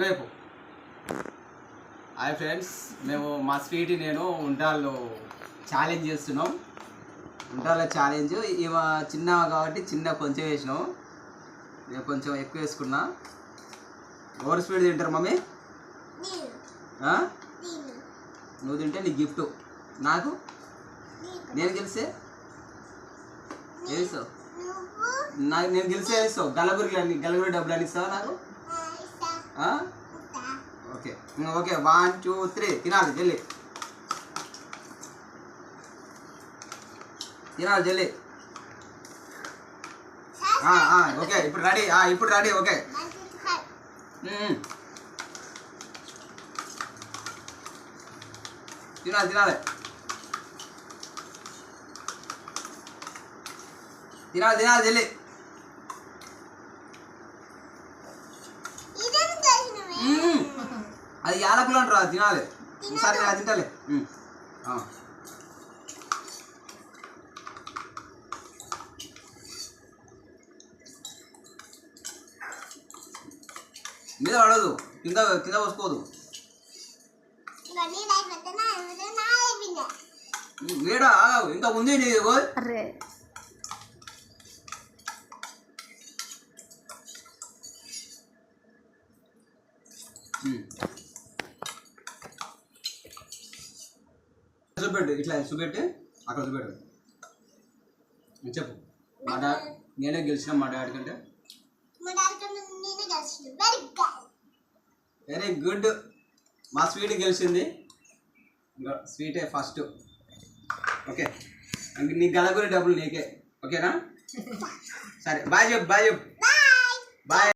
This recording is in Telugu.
చెప్పు హాయ్ ఫ్రెండ్స్ మేము మా స్వీట్ నేను ఉంటాల్లో ఛాలెంజ్ చేస్తున్నాం. ఉంటాల ఛాలెంజ్ ఇవ చిన్న కాబట్టి చిన్న కొంచెం వేసినాం. నేను కొంచెం ఎక్కువ వేసుకున్నా. ఓవర్ స్పీడ్ తింటారు మమ్మీ? నువ్వు తింటే నీ గిఫ్ట్ నాకు? నేను. గెలిస్తే? ఏమిస్తావు నువ్వు? నాకు నేను గెలిస్తే ఏమిస్తావు గలగురికి గలగురి డబ్బులు అని ఇస్తావా నాకు? ఓకే వన్ టూ త్రీ తినాలి జల్లి తినాలి జల్లి ఆ, ఓకే ఇప్పుడు రెడీ ఆ, ఇప్పుడు రెడీ ఓకే తినాలి తినాలి తినాలి తినాలి జల్లి అది యాలకులు అంటారు అది తినాలి ఒకసారి నేను అది తింటాలే మ్మ్. ఆ. మీద పడదు కింద కింద పోసుకోదు ఇవన్నీ అయిపోతే నా అయిపోతే నా అయిపోయిందా వేడా ఇంకా ఉంది నీ ఓయ్. అరే మ్మ్. చూపెట్టు ఇట్లా చూపెట్టి అక్కడ చూపెట్టు. చెప్పు. మా డా నేనే గెలిచిన మా డాడీ కంటే? వెరీ గుడ్ మా స్వీట్ గెలిచింది. ఇంకా స్వీటే ఫస్ట్ ఓకే ఇంక నీ గలగురి డబ్బులు నీకే. ఓకేనా సరే బాయ్ చెప్పు బాయ్ చెప్పు. Bye bye